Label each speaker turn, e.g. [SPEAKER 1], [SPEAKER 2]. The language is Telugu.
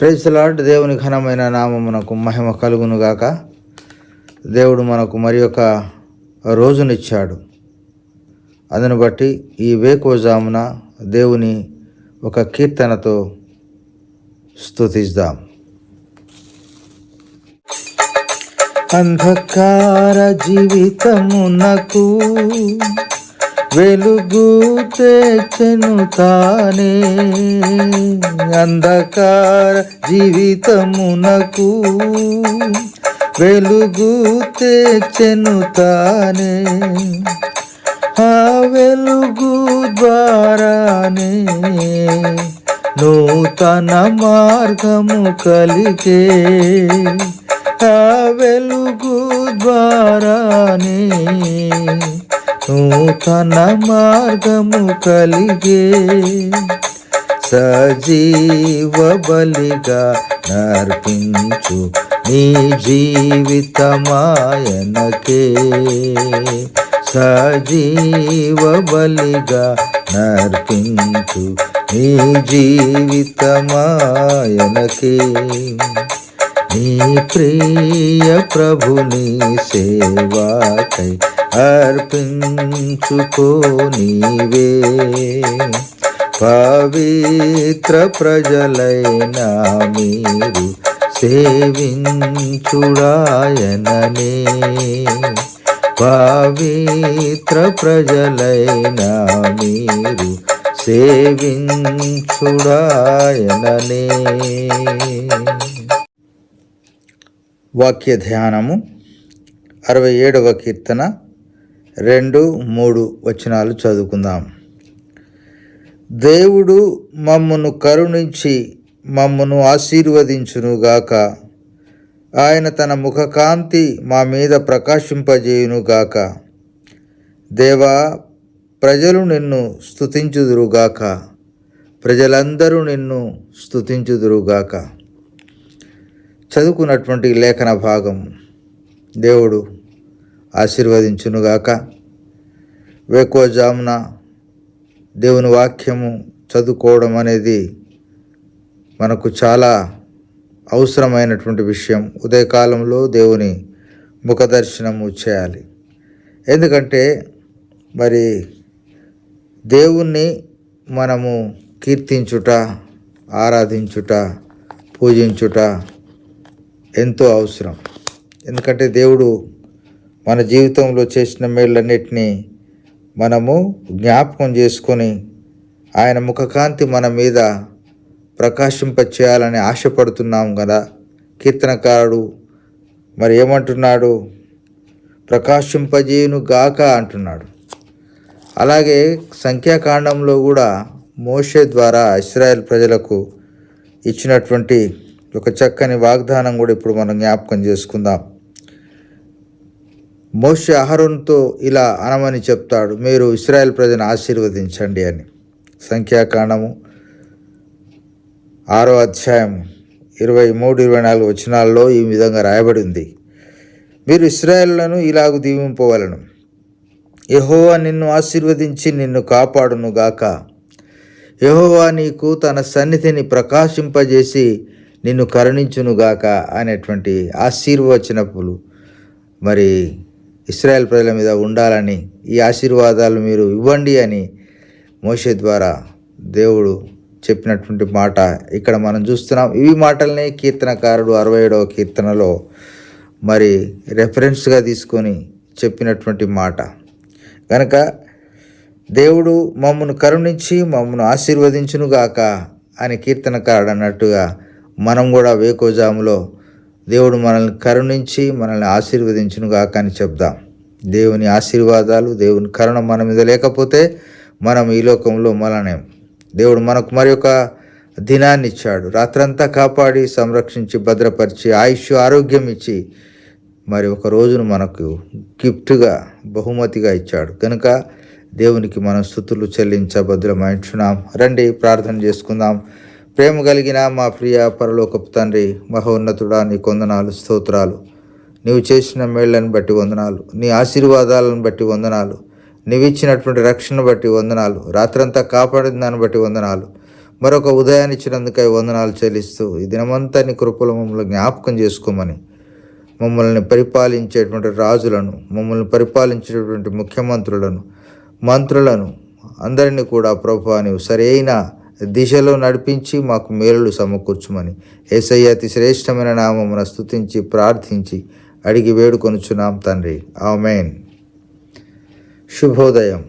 [SPEAKER 1] ప్రైజ్లాడ్ దేవుని ఘనమైన నామమునకు మహిమ కలుగునుగాక. దేవుడు మనకు మరి ఒక రోజునిచ్చాడు. అందును బట్టి ఈ వేకోజామున దేవుని ఒక కీర్తనతో స్తుతిద్దాం. అంధకార జీవితమునకు వెలుగు తెచ్చను తానే. అంధకార జీవితమునకు వెలుగు తెచ్చను తానే. ఆ వెలుగు ద్వారానే నూతన మార్గము కలిగే. ఆ వెలుగు ద్వారానే నూతన మార్గము కలిగే సజీవ బలిగా నర్పించు నీ జీవితమాయనకే. సజీవ బలిగా నర్పించు నీ జీవితమాయనకే. నీ ప్రియ ప్రభుని సేవాకై అర్పించుకో నీవే. పవిత్ర ప్రజలైన మీరు సేవించుడాయననే. పవిత్ర ప్రజలైన మీరు సేవించుడాయననే. వాక్య ధ్యానము అరవై ఏడవ కీర్తన. రెండు మూడు వచనాలు చదువుకుందాం. దేవుడు మమ్మను కరుణించి మమ్మను ఆశీర్వదించునుగాక ఆయన తన ముఖకాంతి మా మీద ప్రకాశింపజేయునుగాక దేవా ప్రజలు నిన్ను స్థుతించుదురుగాక ప్రజలందరూ నిన్ను స్థుతించుదురుగాక చదువుకున్నటువంటి లేఖన భాగం. దేవుడు ఆశీర్వదించునుగాక. వేకోజామున దేవుని వాక్యము చదువుకోవడం అనేది మనకు చాలా అవసరమైనటువంటి విషయం. ఉదయకాలంలో దేవుని ముఖదర్శనము చేయాలి. ఎందుకంటే మరి దేవుణ్ణి మనము కీర్తించుట ఆరాధించుట పూజించుట ఎంతో అవసరం. ఎందుకంటే దేవుడు మన జీవితంలో చేసిన మేళ్ళన్నిటినీ మనము జ్ఞాపకం చేసుకొని ఆయన ముఖకాంతి మన మీద ప్రకాశింప చేయాలని ఆశపడుతున్నాం కదా. కీర్తనకారుడు మరి ఏమంటున్నాడు? ప్రకాశింపజేయును గాక అంటున్నాడు. అలాగే సంఖ్యాకాండంలో కూడా మోషే ద్వారా ఇస్రాయెల్ ప్రజలకు ఇచ్చినటువంటి ఒక చక్కని వాగ్దానం కూడా ఇప్పుడు మనం జ్ఞాపకం చేసుకుందాం. మోషే అహరున్తో ఇలా అనమని చెప్తాడు మీరు ఇస్రాయల్ ప్రజను ఆశీర్వదించండి అని. సంఖ్యాకాండము ఆరో అధ్యాయం ఇరవై మూడు ఇరవై నాలుగు వచనాల్లో ఈ విధంగా రాయబడి ఉంది మీరు ఇస్రాయేళ్ళను ఇలాగు దీవింపవలను. యహోవా నిన్ను ఆశీర్వదించి నిన్ను కాపాడును గాక. యహోవా నీకు తన సన్నిధిని ప్రకాశింపజేసి నిన్ను కరుణించునుగాక అనేటువంటి ఆశీర్వచనపులు మరి ఇస్రాయెల్ ప్రజల మీద ఉండాలని ఈ ఆశీర్వాదాలు మీరు ఇవ్వండి అని మోషే ద్వారా దేవుడు చెప్పినటువంటి మాట ఇక్కడ మనం చూస్తున్నాం. ఇవి మాటల్ని కీర్తనకారుడు అరవై ఏడవ కీర్తనలో మరి రెఫరెన్స్గా తీసుకొని చెప్పినటువంటి మాట. కనుక దేవుడు మమ్మను కరుణించి మమ్మను ఆశీర్వదించునుగాక అని కీర్తనకారుడు అన్నట్టుగా మనం కూడా వేకోజాములో దేవుడు మనల్ని కరుణించి మనల్ని ఆశీర్వదించునుగాక అని చెప్దాం. దేవుని ఆశీర్వాదాలు దేవుని కరుణ మన మీద లేకపోతే మనం ఈ లోకంలో మలనేం దేవుడు మనకు మరి ఒక దినాన్ని ఇచ్చాడు. రాత్రంతా కాపాడి సంరక్షించి భద్రపరిచి ఆయుష్ ఆరోగ్యం ఇచ్చి మరి ఒక రోజును మనకు గిఫ్ట్గా బహుమతిగా ఇచ్చాడు. కనుక దేవునికి మనం స్థుతులు చెల్లించబద్రమైంచున్నాం రండి ప్రార్థన చేసుకుందాం. ప్రేమ కలిగిన మా ప్రియ పరలోకపు తండ్రి మహోన్నతుడా నీ కొందనాలు స్తోత్రాలు. నీవు చేసిన మేళ్ళని బట్టి వందనాలు. నీ ఆశీర్వాదాలను బట్టి వందనాలు. నీవిచ్చినటువంటి రక్షణ బట్టి వందనాలు. రాత్రంతా కాపాడిన దాన్ని బట్టి వందనాలు. మరొక ఉదయాన్ని ఇచ్చినందుకై వందనాలు చెల్లిస్తూ ఈ దినమంతా నీ కృపలు మమ్మల్ని జ్ఞాపకం చేసుకోమని మమ్మల్ని పరిపాలించేటువంటి రాజులను మమ్మల్ని పరిపాలించేటువంటి ముఖ్యమంత్రులను మంత్రులను అందరినీ కూడా ప్రభు నీవు సరైన దిశలో నడిపించి మాకు మేలులు సమకూర్చుమని. ఏసయ్య అతి శ్రేష్టమైన నామమున స్తుతించి ప్రార్థించి అడిగి వేడుకొనుచున్నాం తండ్రి. ఆమెన్. శుభోదయం.